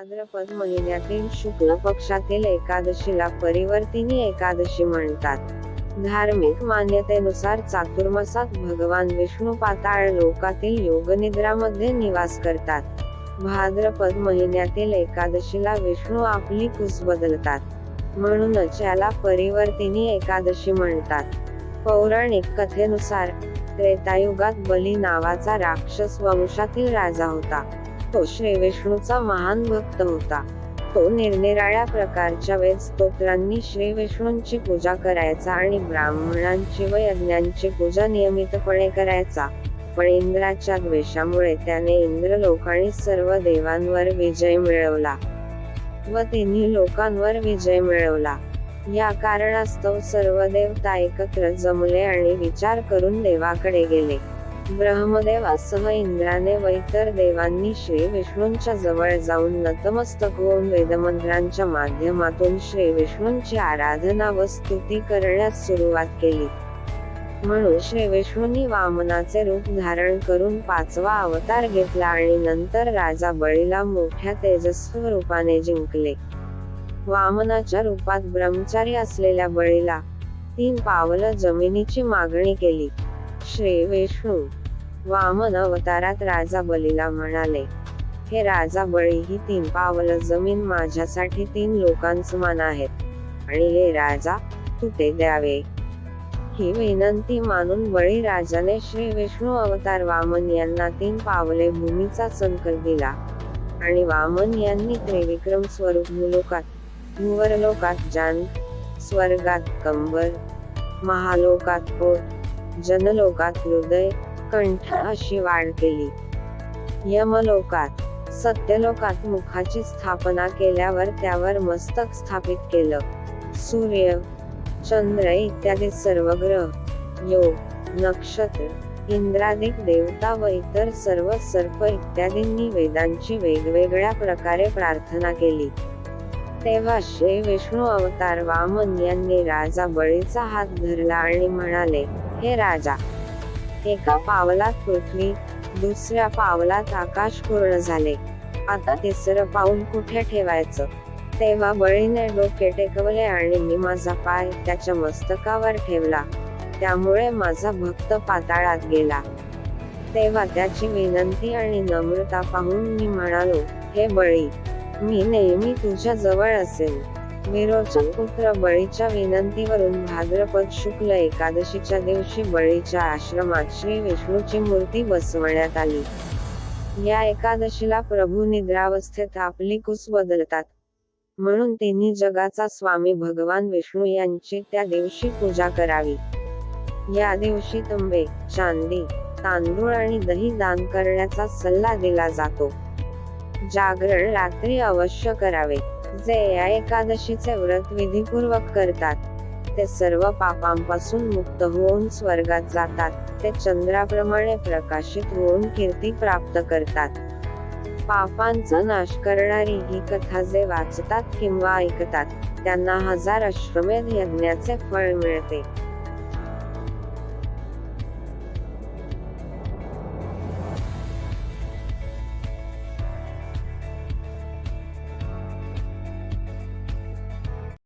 भाद्रपद महिन्यातील शुक्ल पक्षातील एकादशीला परिवर्तिनी एकादशी म्हणतात. धार्मिक मान्यतेनुसार चातुर्मासात भगवान विष्णू पाताळ लोकातील योगनिद्रामध्ये निवास करतात. भाद्रपद महिन्यातील एकादशीला विष्णू आपली कुस बदलतात. म्हणूनच याला परिवर्तिनी एकादशी म्हणतात. पौराणिक कथेनुसार त्रेतायुगात बली नावाचा राक्षस वंशातील राजा होता. तो श्री विष्णूचा महान भक्त होता. तो निरनिराळ्या प्रकारच्या वेद स्तोत्रांनी श्री विष्णूंची पूजा करायचा आणि ब्राह्मणांची व यज्ञांची पूजा नियमितपणे करायचा. पण इंद्राच्या द्वेषामुळे त्याने इंद्रलोक आणि सर्व देवांवर विजय मिळवला. व तिन्ही लोकांवर विजय मिळवला. या कारणास्तव सर्व देवता एकत्र जमले आणि विचार करून देवाकडे गेले. ब्रह्मदेवासह इंद्राने व इतर देवांनी श्री विष्णूंच्या जवळ जाऊन नतमस्तक होऊन वेदमंत्रांच्या माध्यमातून श्री विष्णूंची आराधना व स्तुती करण्यास सुरुवात केली. म्हणून श्री विष्णूंनी वामनाचे रूप धारण करून पाचवा अवतार घेतला आणि नंतर राजा बळीला मोठ्या तेजस्व रूपाने जिंकले. वामनाच्या रूपात ब्रह्मचारी असलेल्या बळीला तीन पावलं जमिनीची मागणी केली. श्री विष्णू वामन अवतारात राजा बलीला म्हणाले हे राजा बळी ही तीन पावलं जमीन माझ्यासाठी तीन लोकांसमान आहेत. आणि हे राजा तू ते द्यावे. ही विनंती मानून बळी राजाने श्री विष्णू अवतार वामन यांना तीन पावले भूमीचा संकल्प दिला. आणि वामन यांनी त्रिविक्रम स्वरूप मुलोकात भूवरलोकात जान स्वर्गात कंबर महालोकात पोट जनलोकात हृदय कंठ अशी वाढ केली. यमलोकात सत्यलोकात मुखाची स्थापना केल्यावर त्यावर मस्तक स्थापित केलं. सूर्य चंद्र इत्यादी सर्व ग्रह योग नक्षत्र इंद्रादिक देवता व इतर सर्व सर्प इत्यादींनी वेदांची वेगवेगळ्या प्रकारे प्रार्थना केली. तेव्हा श्री विष्णू अवतार वामन यांनी राजा बळीचा हात धरला आणि म्हणाले हे राजा एका पावलात पृथ्वी दुसऱ्या पावलात आकाश पूर्ण झाले. आता तिसरं पाऊल कुठे ठेवायचं? तेव्हा बळीने डोके टेकवले आणि मी माझा पाय त्याच्या मस्तकावर ठेवला. त्यामुळे माझा भक्त पाताळात गेला. तेव्हा त्याची विनंती आणि नम्रता पाहून मी म्हणालो हे बळी मी नेहमी तुझ्या जवळ असेल विरोचन पुत्र बळीच्या विनंतीवरून भाद्रपद शुक्ल एकादशीच्या दिवशी बळीच्या आश्रमात श्री विष्णूची मूर्ती बसवण्यात आली. या एकादशीला प्रभू निद्रावस्थेत आपली कुस बदलतात. म्हणून तिन्ही जगाचा स्वामी भगवान विष्णू यांची त्या दिवशी पूजा करावी. या दिवशी तंबे चांदी तांदूळ आणि दही दान करण्याचा सल्ला दिला जातो. जागरण रात्री अवश्य करावे. जे या एकादशीचे व्रत विधीपूर्वक करतात ते सर्व पापांपासून मुक्त होऊन स्वर्गात जातात ते चंद्राप्रमाणे प्रकाशित होऊन कीर्ती प्राप्त करतात. पापांचा नाश करणारी ही कथा जे वाचतात किंवा ऐकतात त्यांना हजार अश्वमेध यज्ञाचे फळ मिळते.